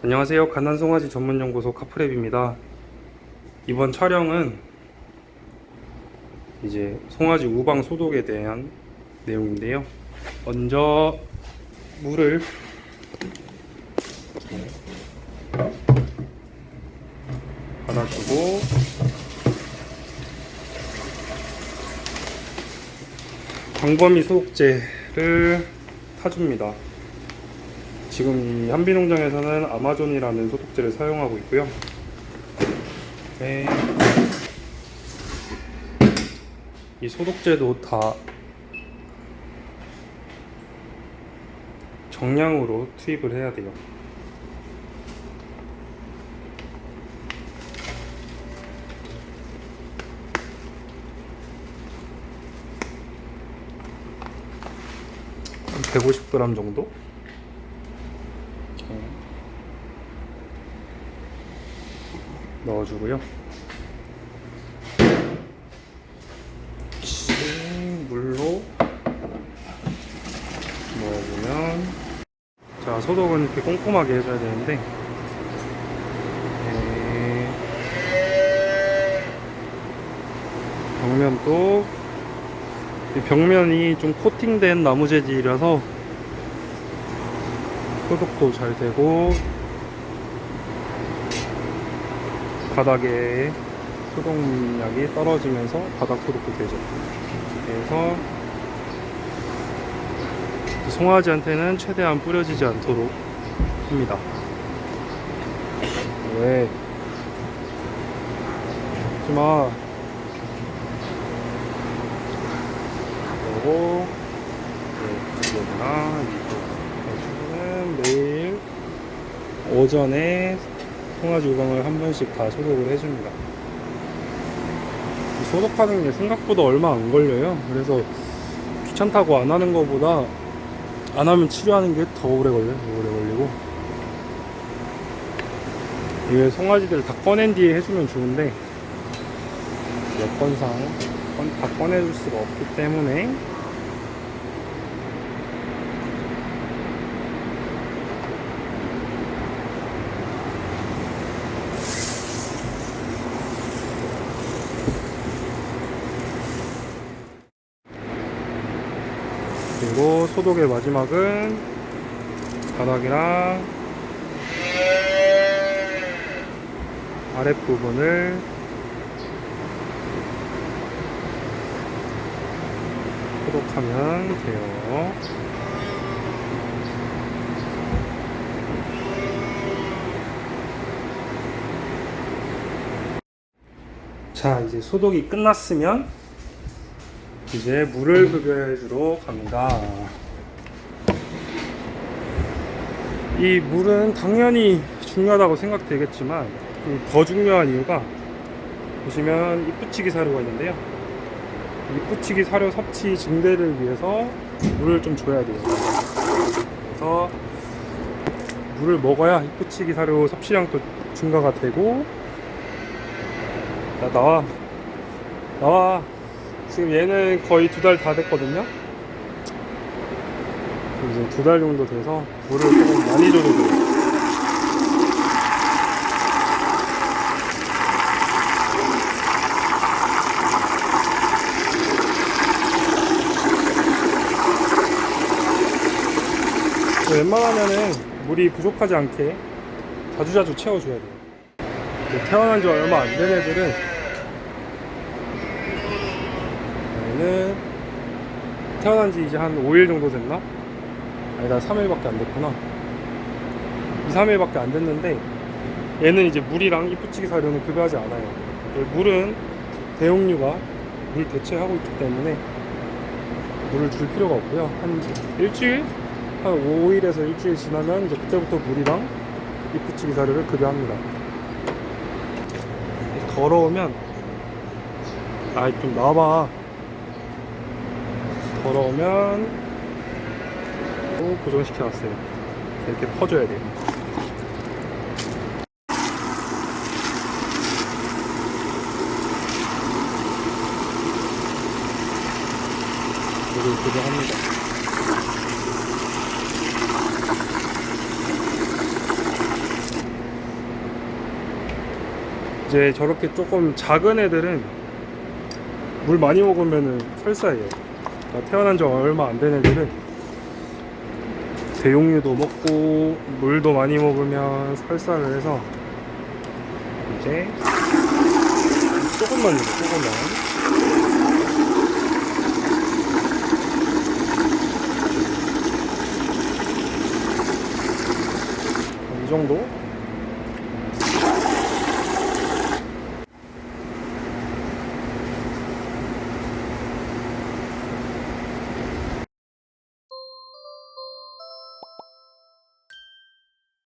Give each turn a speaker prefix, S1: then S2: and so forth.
S1: 안녕하세요. 가난송아지 전문연구소 카프랩입니다. 이번 촬영은 이제 송아지 우방 소독에 대한 내용인데요. 먼저 물을 받아주고 광범위 소독제를 타줍니다. 지금 이 한비농장에서는 아마존이라는 소독제를 사용하고 있고요. 네. 이 소독제도 다 정량으로 투입을 해야 돼요. 한 150g 정도? 넣어주고요. 씩 물로 넣어주면 자 소독은 이렇게 꼼꼼하게 해줘야 되는데 네. 벽면도 이 벽면이 좀 코팅된 나무 재질이라서 소독도 잘 되고 바닥에 소독약이 떨어지면서 바닥 소독도 되죠. 그래서 송아지한테는 최대한 뿌려지지 않도록 합니다. 왜? 하지마. 그리고 이거나 이거 해주는 매일 오전에 송아지 우방을 한 번씩 다 소독을 해줍니다. 이 소독하는 게 생각보다 얼마 안 걸려요. 그래서 귀찮다고 안 하는 것보다 안 하면 치료하는 게 더 오래 걸려요. 더 오래 걸리고. 이게 송아지들 다 꺼낸 뒤에 해주면 좋은데 여건상 건- 다 꺼내줄 수가 없기 때문에 그리고 소독의 마지막은 바닥이랑 아랫부분을 소독하면 돼요. 자, 이제 소독이 끝났으면 이제 물을 급여해 주러 갑니다. 이 물은 당연히 중요하다고 생각되겠지만 그더 중요한 이유가 보시면 이쁘치기 사료가 있는데요. 이쁘치기 사료 섭취 증대를 위해서 물을 좀 줘야 돼요. 그래서 물을 먹어야 이쁘치기 사료 섭취량도 증가가 되고 야 나와 나와 지금 얘는 거의 두 달 다 됐거든요. 이제 두 달 정도 돼서 물을 조금 많이 줘도 돼요. 웬만하면은 물이 부족하지 않게 자주자주 채워줘야 돼요. 태어난 지 얼마 안 된 애들은 얘는 태어난 지 이제 한 5일 정도 됐나? 아니다 3일밖에 안 됐구나. 2, 3일밖에 안 됐는데 얘는 이제 물이랑 이쁘치기 사료는 급여하지 않아요. 예, 물은 대용류가 물 대체하고 있기 때문에 물을 줄 필요가 없고요. 한 일주일? 한 5일에서 일주일 지나면 이제 그때부터 물이랑 이쁘치기 사료를 급여합니다. 더러우면 아좀 나와봐 더러우면 또 고정시켜 놨어요. 이렇게 퍼줘야 돼요. 물을 고정합니다. 이제 저렇게 조금 작은 애들은 물 많이 먹으면은 설사예요. 태어난 지 얼마 안 된 애들은 대용류도 먹고 물도 많이 먹으면 설사를 해서 이제 조금만 넣어 조금만. 이 정도